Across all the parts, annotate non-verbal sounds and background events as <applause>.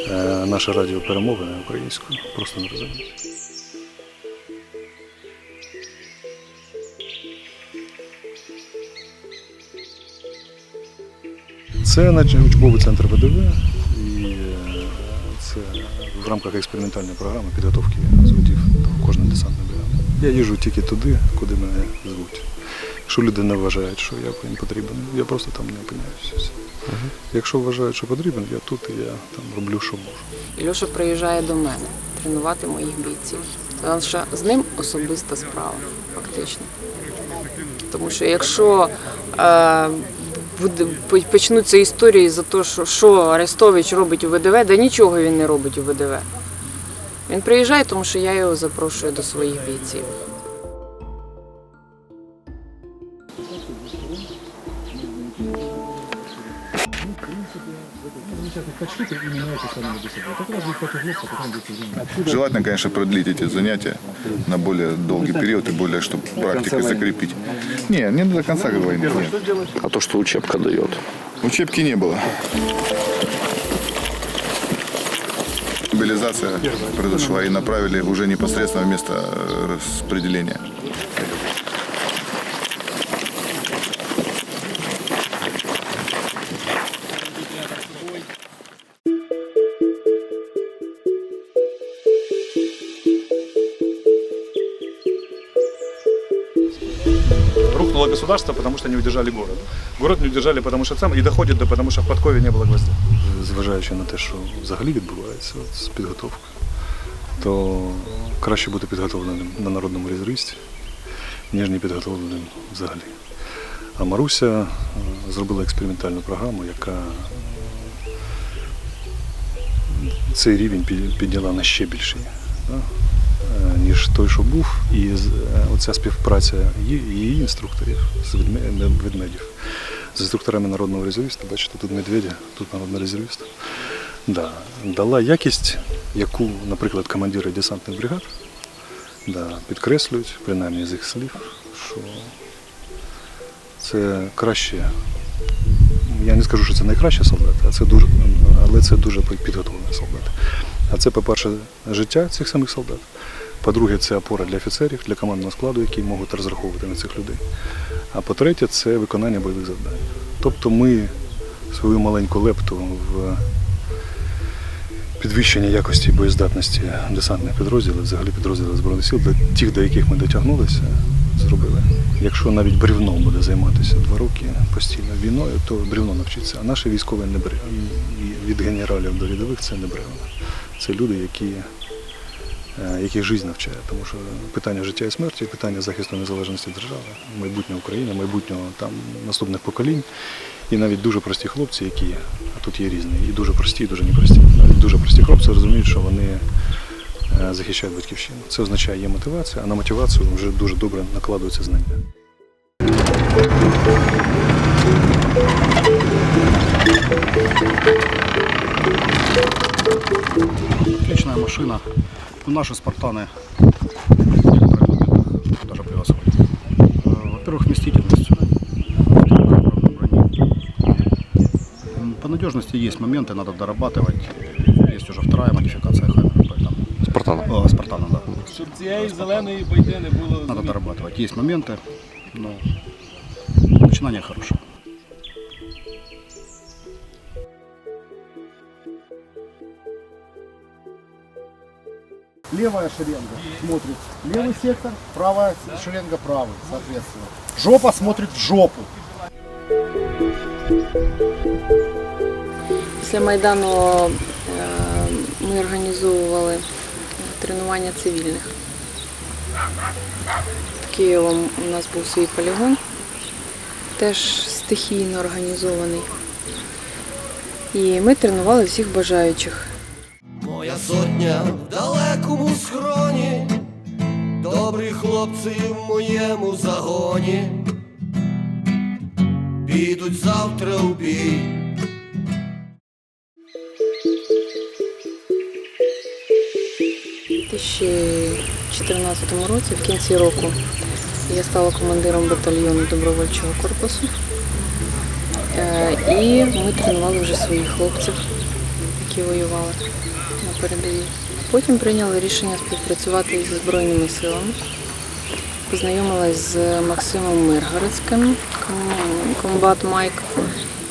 е, наше радіо перемовини українською, просто не розуміють. Це учбовий центр ВДВ, і е, це в рамках експериментальної програми підготовки зводів до кожної десантної бригади. Я їжджу тільки туди, куди мене звуть. Якщо люди не вважають, що я їм потрібен, я просто там не опиняюся. Все. Якщо вважають, що потрібен, я тут і я там роблю, що можу. І Льоша приїжджає до мене тренувати моїх бійців. Тому з ним особиста справа, фактично. Тому що якщо е, буде, почнуться історії за те, що, що Арестович робить у ВДВ, да нічого він не робить у ВДВ. Він приїжджає, тому що я його запрошую до своїх бійців. Желательно, конечно, продлить эти занятия на более долгий период и более, чтобы практикой закрепить. Не, не до конца войны. Нет. А то, что учебка дает. Учебки не было. Мобилизация произошла и направили уже непосредственно в место э, распределения. Рухнуло государство, потому что не удержали город. Город не удержали, потому що сам і доходить до тому, що в подкові не було гвоздя. Зважаючи на те, що взагалі відбувається от, з підготовкою, то краще бути підготовленим на народному резервісті, ніж не підготовленим взагалі. А Маруся е, зробила експериментальну програму, яка е, цей рівень підняла на ще більший. Ніж той, що був, і е, оця співпраця її, інструкторів з ведмедів з інструкторами народного резервіста. Бачите, тут медведя, тут народний резервіст. Да, дала якість, яку, наприклад, командири десантних бригад да, підкреслюють, принаймні з їх слів, що це краще. Я не скажу, що це найкраще солдати, а це дуже, але це дуже підготовлені солдати. А це, по-перше, життя цих самих солдат. По-друге, це опора для офіцерів, для командного складу, які можуть розраховувати на цих людей. А по-третє, це виконання бойових завдань. Тобто ми свою маленьку лепту в підвищення якості боєздатності десантних підрозділів, взагалі підрозділів Збройних сил, до тих, до яких ми дотягнулися, зробили. Якщо навіть брівно буде займатися два роки постійно війною, то брівно навчиться. А наші військові не бревна. І від генералів до рядових це не бревна. Це люди, які, яких життя навчає. Тому що питання життя і смерті, питання захисту незалежності держави, майбутнього України, майбутнього там наступних поколінь. І навіть дуже прості хлопці, які а тут є різні, і дуже прості, і дуже непрості. Навіть дуже прості хлопці розуміють, що вони е, захищають батьківщину. Це означає є мотивація, а на мотивацію вже дуже добре накладуються знання. Отличная машина. Ну, наши спартаны даже превосходят. Э, Во-первых, вместительность. М, По надежности есть моменты, надо дорабатывать. Есть уже вторая модификация Хаммера, поэтому... Спартана. О, Спартана, да. Щоб цієї зеленої байди не було. Надо дорабатывать. Есть моменты, но начинание хорошее. Левая шеренга смотрит левый сектор, правая шеренга правый, соответственно. Жопа смотрит в жопу. Після Майдану е, ми організовували тренування цивільних. В Києвом у нас був свій полігон, теж стихійно організований. І ми тренували всіх бажаючих. Сотня в далекому схроні, добрі хлопці в моєму загоні. підуть завтра у бій. У 2014 році, в кінці року, я стала командиром батальйону добровольчого корпусу. Е, І ми тренували вже своїх хлопців, які воювали передовій. Потім прийняли рішення співпрацювати зі Збройними силами. Познайомилась з Максимом Миргородським, комбат Майк,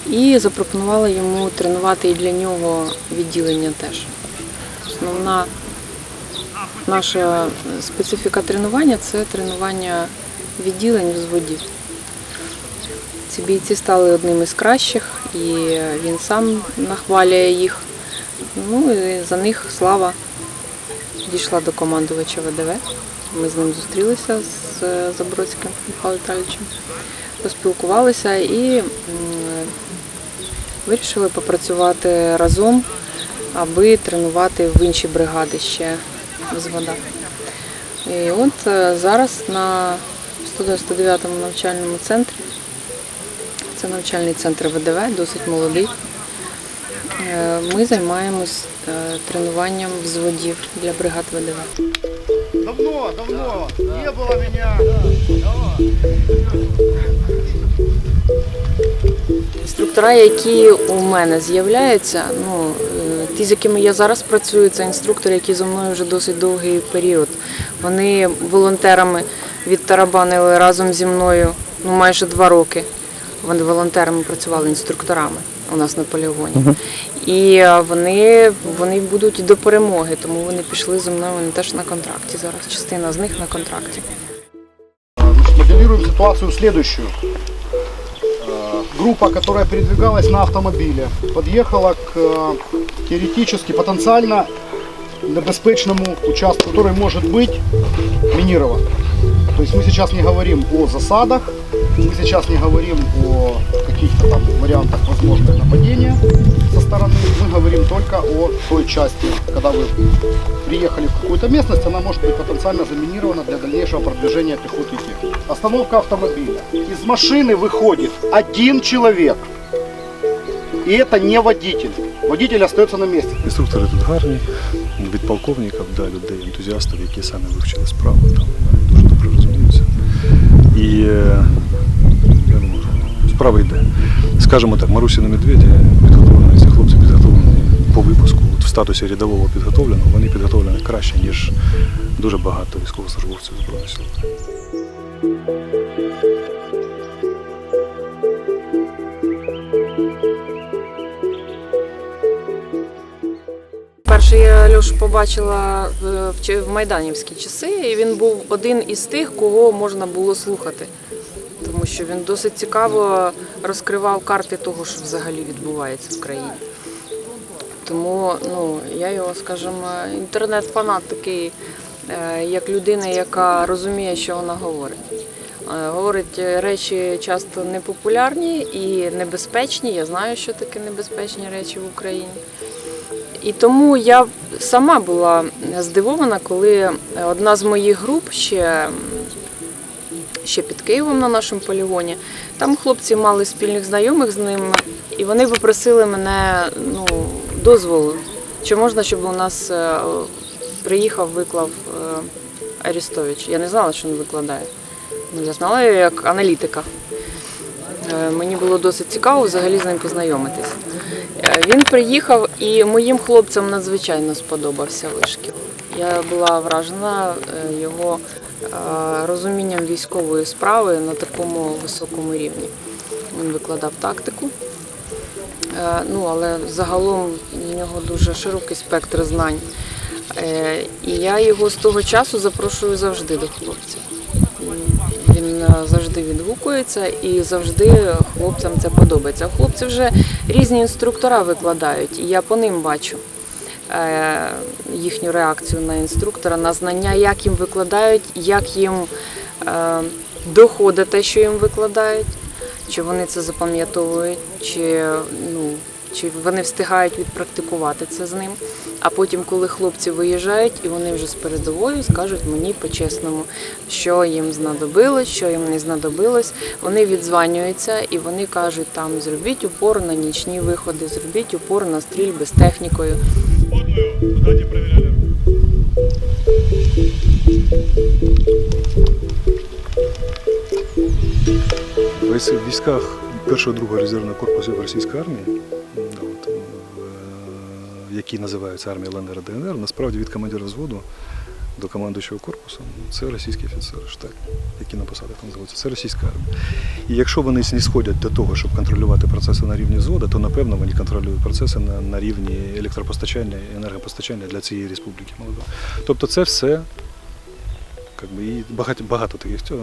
і запропонувала йому тренувати і для нього відділення теж. Основна Наша специфіка тренування це тренування відділень взводів. Ці бійці стали одним із кращих, і він сам нахвалює їх. Ну і за них слава дійшла до командувача ВДВ. Ми з ним зустрілися з е, Забродським Михайлом Віталійовичем, поспілкувалися і вирішили попрацювати разом, аби тренувати в інші бригади ще взвода. І от е, зараз на 199-му навчальному центрі, це навчальний центр ВДВ, досить молодий. Е, Ми займаємось е, тренуванням взводів для бригад ВДВ. Давно, давно. Не было меня. Інструктора, які у мене з'являються, ну е, ті, з якими я зараз працюю, це інструктори, які зі мною вже досить довгий період. Вони волонтерами відтарабанили разом зі мною ну, майже два роки. Вони волонтерами працювали інструкторами у нас на полігоні. І е, вони, вони будуть до перемоги, тому вони пішли зі мною вони теж на контракті зараз. Частина з них на контракті. Значит, моделируем ситуацию следующую. Э, Группа, которая передвигалась на автомобиле, подъехала к э, теоретически, потенциально небезпечному участку, который может быть минирован. То есть мы сейчас не говорим о засадах, мы сейчас не говорим о каких-то там вариантах возможных нападения со стороны. Мы говорим только о той части, когда вы приехали в какую-то местность, она может быть потенциально заминирована для дальнейшего продвижения пехоты и. Остановка автомобиля. Из машины выходит один человек. И это не водитель. Водитель остается на месте. Інструктори тут гарні, від полковників до людей, ентузіастів, які самі вивчили справу, там дуже добре розуміються. І е, я думаю, справа йде. Скажімо так, Марусі на медведі підготовлені, ці хлопці підготовлені по випуску. От в статусі рядового підготовленого вони підготовлені краще, ніж дуже багато військовослужбовців Збройних сил. Перше я Льошу побачила в, майданівські часи, і він був один із тих, кого можна було слухати. Тому що він досить цікаво розкривав карти того, що взагалі відбувається в країні. Тому ну, я його, скажімо, інтернет-фанат такий, е, як людина, яка розуміє, що вона говорить. Е, Говорить речі часто непопулярні і небезпечні. Я знаю, що таке небезпечні речі в Україні. І тому я сама була здивована, коли одна з моїх груп ще, ще під Києвом на нашому полігоні, там хлопці мали спільних знайомих з ним, і вони попросили мене ну, дозволу, чи можна, щоб у нас е, приїхав, виклав е, Арістович. Я не знала, що він викладає. Ну, я знала його як аналітика. Е, Мені було досить цікаво взагалі з ним познайомитись. Е, Він приїхав і моїм хлопцям надзвичайно сподобався вишкіл. Я була вражена е, його е, розумінням військової справи на такому високому рівні. Він викладав тактику. Ну, але загалом в нього дуже широкий спектр знань. І я його з того часу запрошую завжди до хлопців. Е, завжди відгукується і завжди хлопцям це подобається. Хлопці вже різні інструктора викладають, і я по ним бачу е, їхню реакцію на інструктора, на знання, як їм викладають, як їм е, доходить те, що їм викладають, чи вони це запам'ятовують, чи, чи вони встигають відпрактикувати це з ним. А потім, коли хлопці виїжджають і вони вже з передовою скажуть мені по-чесному, що їм знадобилось, що їм не знадобилось. Вони відзванюються і вони кажуть, там зробіть упор на нічні виходи, зробіть упор на стрільби з технікою. В військах першого другого резервного корпусу російської армії, які називаються армія ЛНР ДНР, насправді від командира взводу до командуючого корпусу це російські офіцери, штат, які на посадах там знаходяться. Це російська армія. І якщо вони не сходять до того, щоб контролювати процеси на рівні взводу, то напевно вони контролюють процеси на, на рівні електропостачання і енергопостачання для цієї республіки молодої. Тобто це все би, і багато, багато таких, е,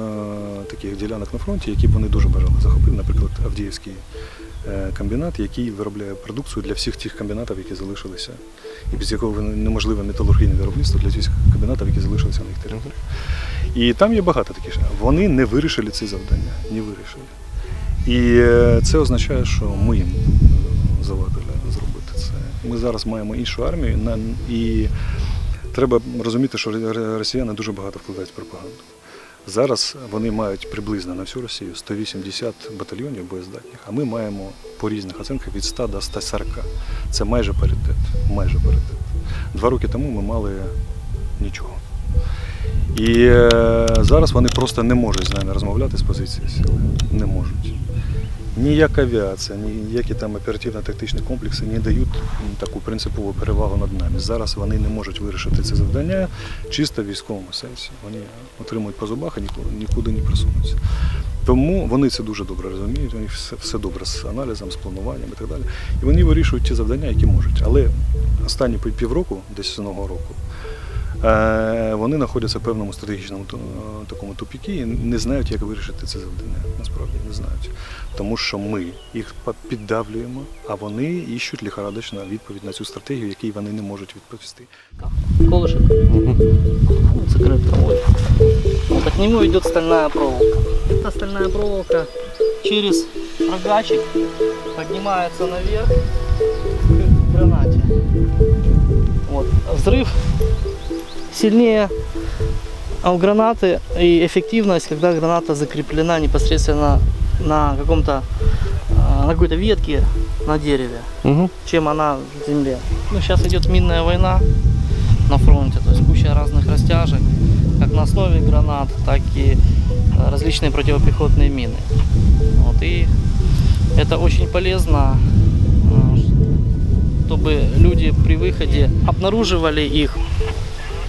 таких ділянок на фронті, які б вони дуже бажали захопити. Наприклад, Авдіївський комбінат, який виробляє продукцію для всіх тих комбінатів, які залишилися, і без якого неможливе металургійне виробництво для всіх комбінатів, які залишилися на їх території. І там є багато таких. Вони не вирішили ці завдання, не вирішили. І е, це означає, що ми їм е, завадили зробити це. Ми зараз маємо іншу армію, і Треба розуміти, що росіяни дуже багато вкладають в пропаганду. Зараз вони мають приблизно на всю Росію 180 батальйонів боєздатних, а ми маємо по різних оцінках від 100 до 140. Це майже паритет. Майже паритет. Два роки тому ми мали нічого. І е, зараз вони просто не можуть з нами розмовляти з позиції сили. Не можуть. Ніяка авіація, ніякі там оперативно-тактичні комплекси не дають таку принципову перевагу над нами. Зараз вони не можуть вирішити це завдання чисто в військовому сенсі. Вони отримують по зубах і нікуди, не просунуться. Тому вони це дуже добре розуміють, у них все, все добре з аналізом, з плануванням і так далі. І вони вирішують ті завдання, які можуть. Але останні пів- півроку, десь нового року, Вони знаходяться в певному стратегічному ту- такому тупікі і не знають, як вирішити це завдання. Насправді не знають. Тому що ми їх па- піддавлюємо, а вони іщуть лихорадочно відповідь на цю стратегію, якій вони не можуть відповісти. колышек закрыт травой. Вот к нему идет стальная проволока. Эта стальная проволока через рогачик поднимается наверх к гранате. Вот. Взрыв сильнее у гранаты и эффективность, когда граната закреплена непосредственно на каком-то а, на какой-то ветке на дереве, чем она в земле. Ну, сейчас идет минная война на фронте, то есть куча разных растяжек, как на основе гранат, так и э, различные противопехотные мины. Вот, и это очень полезно, э, чтобы люди при выходе обнаруживали их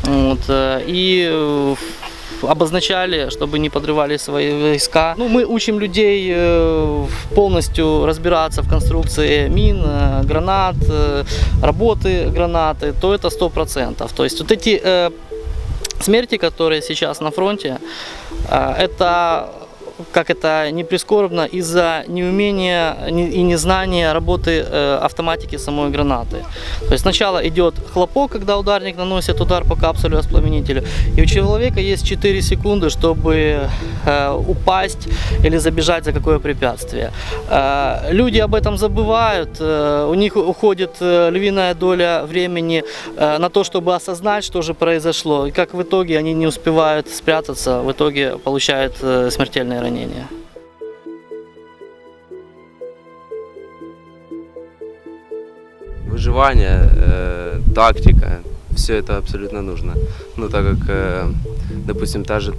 вот, э, и э, обозначали, чтобы не подрывали свои войска. Ну, мы учим людей э, полностью разбираться в конструкции мин, э, гранат, э, работы гранаты, то это 100%. То есть вот эти э, смерти, которые сейчас на фронте, э, это как это не прискорбно, из-за неумения не- и незнания работы э, автоматики самой гранаты. То есть сначала идет хлопок, когда ударник наносит удар по капсуле воспламенителю, и у человека есть 4 секунды, чтобы э, упасть или забежать за какое препятствие. Э, люди об этом забывают, у них уходит львиная доля времени на то, чтобы осознать, что же произошло. И как в итоге они не успевают спрятаться, в итоге получают смертельные ранения. выживание, э, тактика, все это абсолютно нужно. Ну, так как, э, допустим, та же,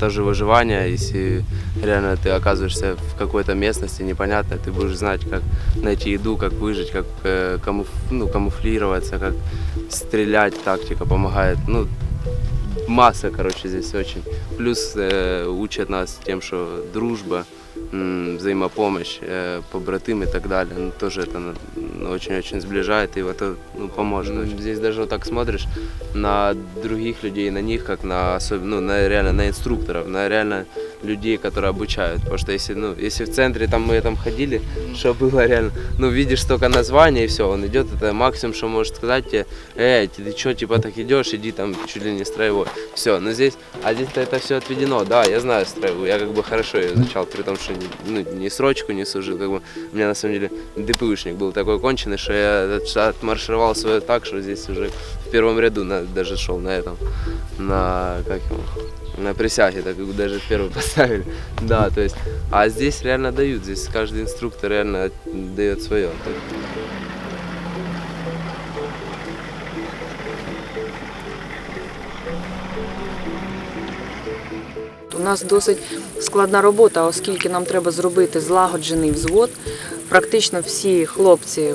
та же выживание, если реально ты оказываешься в какой-то местности непонятной, ты будешь знать, как найти еду, как выжить, как э, камуф, ну, камуфлироваться, как стрелять, тактика помогает. Ну, масса, короче, здесь очень. Плюс э, учат нас тем, что дружба, м, взаимопомощь, э, побратим и так далее. Ну, тоже это ну, очень-очень сближает и это ну, поможет. очень. Здесь даже вот так смотришь на других людей, на них, как на, особ- ну, на реально на инструкторов, на реально людей, которые обучают. Потому что если, ну, если в центре там мы там ходили, <laughs> что было реально, ну, видишь только название и все, он идет, это максимум, что может сказать тебе, эй, ты что, типа так идешь, иди там чуть ли не строевой. Все, но здесь, а здесь-то это все отведено, да, я знаю строевую, я как бы хорошо ее изучал, при том, что не, ну, ни срочку не служил, как бы, у меня на самом деле ДПУшник был такой конченый, что я от- отмаршировал свое так, что здесь уже в первом ряду на- даже шел на этом, на, как его, на присяге, так как даже первый <laughs> поставили. Да, то есть, а здесь реально дают, здесь каждый инструктор реально дает свое. У нас досить складна робота, оскільки нам треба зробити злагоджений взвод. Практично всі хлопці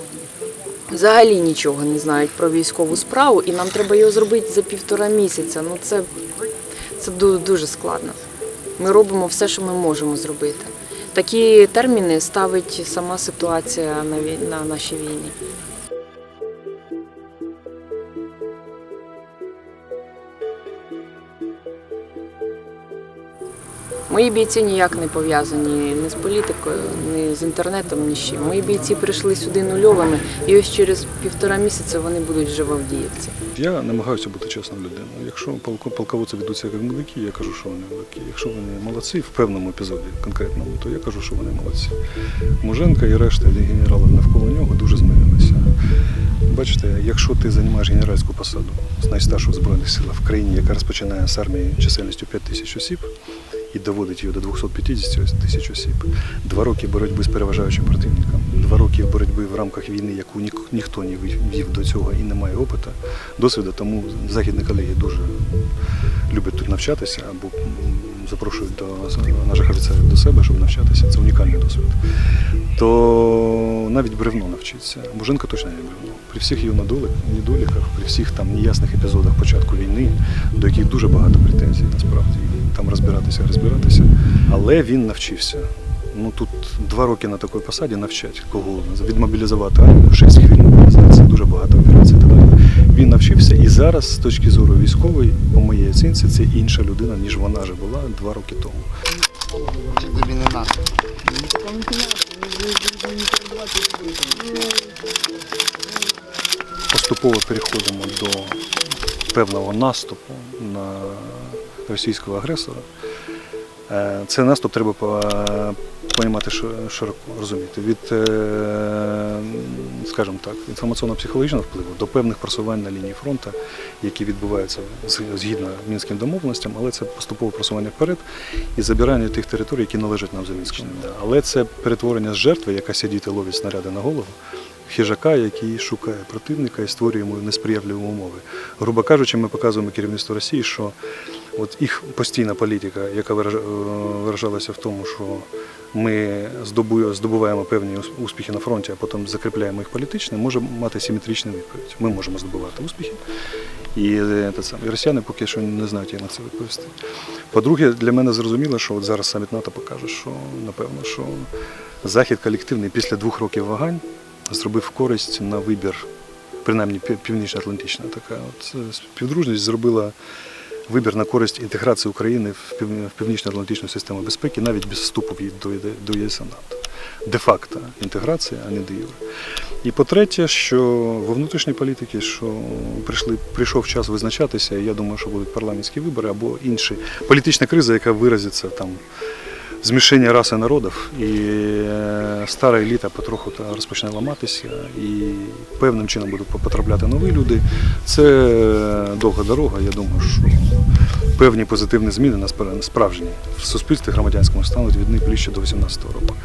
взагалі нічого не знають про військову справу, і нам треба його зробити за півтора місяця. Ну це, це дуже складно. Ми робимо все, що ми можемо зробити. Такі терміни ставить сама ситуація на, нашій війні. Мої бійці ніяк не пов'язані ні з політикою, ні з інтернетом, ні з чим. Мої бійці прийшли сюди нульовими, і ось через півтора місяця вони будуть вже в. Я намагаюся бути чесною людиною. Якщо полко- полководці ведуться як милики, я кажу, що вони милики. Якщо вони молодці в певному епізоді конкретному, то я кажу, що вони молодці. Муженка і решта генералів навколо нього дуже змирилися. Бачите, якщо ти займаєш генеральську посаду з найстаршого збройних сил в країні, яка розпочинає з армії чисельністю 5 тисяч осіб і доводить її до 250 тисяч осіб, два роки боротьби з переважаючим противником, два роки боротьби в рамках війни, яку нік- ніхто не вів- до цього і не має опиту, досвіду, тому західні колеги дуже люблять тут навчатися або запрошують до наших офіцерів до себе, щоб навчатися. Це унікальний досвід. То навіть бревно навчиться. Боженко точно не бревно. При всіх його недолік- недоліках, при всіх там неясних епізодах початку війни, до яких дуже багато претензій насправді. Там розбиратися, розбиратися. Але він навчився. Ну тут два роки на такій посаді навчать кого відмобілізувати армію, шість хвилин мобілізації, дуже багато операцій. Він навчився і зараз, з точки зору військової, по моїй оцінці, це інша людина, ніж вона вже була два роки тому. Поступово переходимо до певного наступу на російського агресора. Е, Цей наступ треба по- понімати ши- широко, розуміти. Від, е, скажімо так, інформаційно-психологічного впливу до певних просувань на лінії фронту, які відбуваються згідно мінським домовленостям, але це поступове просування вперед і забирання тих територій, які належать нам за мінським. Але це перетворення з жертви, яка сидить і ловить снаряди на голову, хижака, який шукає противника і створює йому несприятливі умови. Грубо кажучи, ми показуємо керівництву Росії, що от їх постійна політика, яка е, виражалася в тому, що ми здобуваємо певні успіхи на фронті, а потім закріпляємо їх політично, може мати симетричну відповідь. Ми можемо здобувати успіхи. І, е, і росіяни поки що не знають, як на це відповісти. По-друге, для мене зрозуміло, що от зараз саміт НАТО покаже, що напевно, що захід колективний після двох років вагань зробив користь на вибір, принаймні пів- північно-атлантична така от е, співдружність зробила вибір на користь інтеграції України в північно-атлантичну систему безпеки навіть без вступу до, ЄС НАТО. Де-факто інтеграція, а не де юре. І по-третє, що во внутрішній політиці, що прийшли, прийшов час визначатися, і я думаю, що будуть парламентські вибори або інші політична криза, яка виразиться там змішання раси народів, і е, стара еліта потроху розпочне ламатися, і певним чином будуть потрапляти нові люди. Це е, довга дорога. Я думаю, що певні позитивні зміни справжні в суспільстві громадянському стануть від найближче до 18 року.